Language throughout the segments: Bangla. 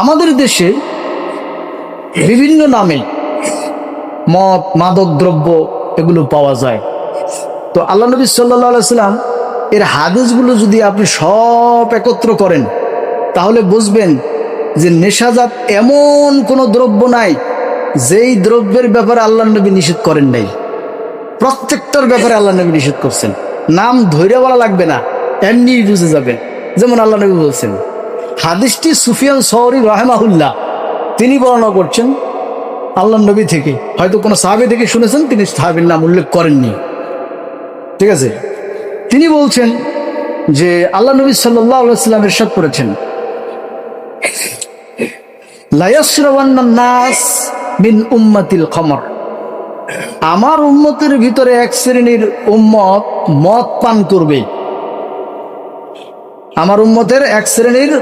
আমাদের দেশে বিভিন্ন নামে মদ মাদক দ্রব্য এগুলো পাওয়া যায়। তো আল্লাহ নবী সাল্লাম এর হাদিসগুলো যদি আপনি সব একত্র করেন, তাহলে বুঝবেন যে নেশাজাত এমন কোনো দ্রব্য নাই, যেই দ্রব্যের ব্যাপারে আল্লাহ নবী নিষেধ করেন নাই। প্রত্যেকটার ব্যাপারে আল্লাহ নবী নিষেধ করছেন। নাম ধৈর্য বলা লাগবে না এমনি বুঝে যাবেন। যেমন আল্লাহ নবী বলছেন হাদিসটি সুফিয়ান সৌরি রাহেমাহুল্লাহ। তিনি বর্ণনা করছেন আল্লাহ নবী থেকে। হয়তো কোনো সাহাবি থেকে শুনেছেন, তিনি সাহাবির নাম উল্লেখ করেননি। ঠিক আছে? তিনি বলছেন যে আল্লাহ নবী সাল্লাম এরশাদ করেছেন। আমার উম্মতের ভিতরে এক শ্রেণির উম্মত মদ পান করবে। আমার উম্মতের এক শ্রেণির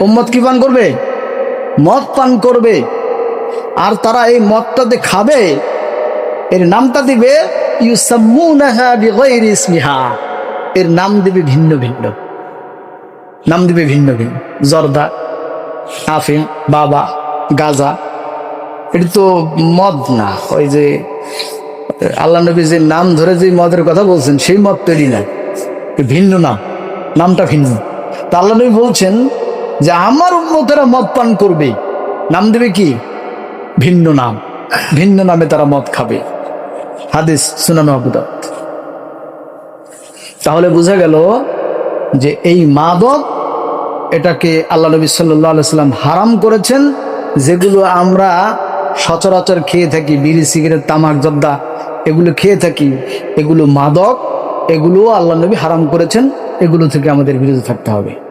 উম্মত কি পান করবে? মদ পান করবে। আর তারা এই মদটাতে খাবে, এর নামটা দিবে এর নাম দিবে ভিন্ন ভিন্ন। নাম দিবে ভিন্ন ভিন্ন। জর্দা, আফিম, বাবা, গাজা। এটা তো মদ না। ওই যে, আল্লাহ নবী যে নাম ধরে যে মদের কথা বলছেন, সেই মদ তৈরি না। ভিন্ন নাম। নামটা ভিন্ন। তা বলছেন যে আমার উন্মতেরা মদ পান করবে। নাম দেবে কি? ভিন্ন নাম। ভিন্ন নামে তারা মদ খাবে। হাদিস সুনানো আবুদাত তাহলে বোঝা গেল যে এই মাদক এটাকে আল্লাহ নবী সাল্লাম হারাম করেছেন, যেগুলো আমরা সচরাচর খেয়ে থাকি, বিড়ি, সিগারেট, তামাক, জর্দা, এগুলো খেয়ে থাকি। এগুলো মাদক এগুলো আল্লাহ নবী হারাম করেছেন। এগুলো থেকে আমাদের বিরত থাকতে হবে।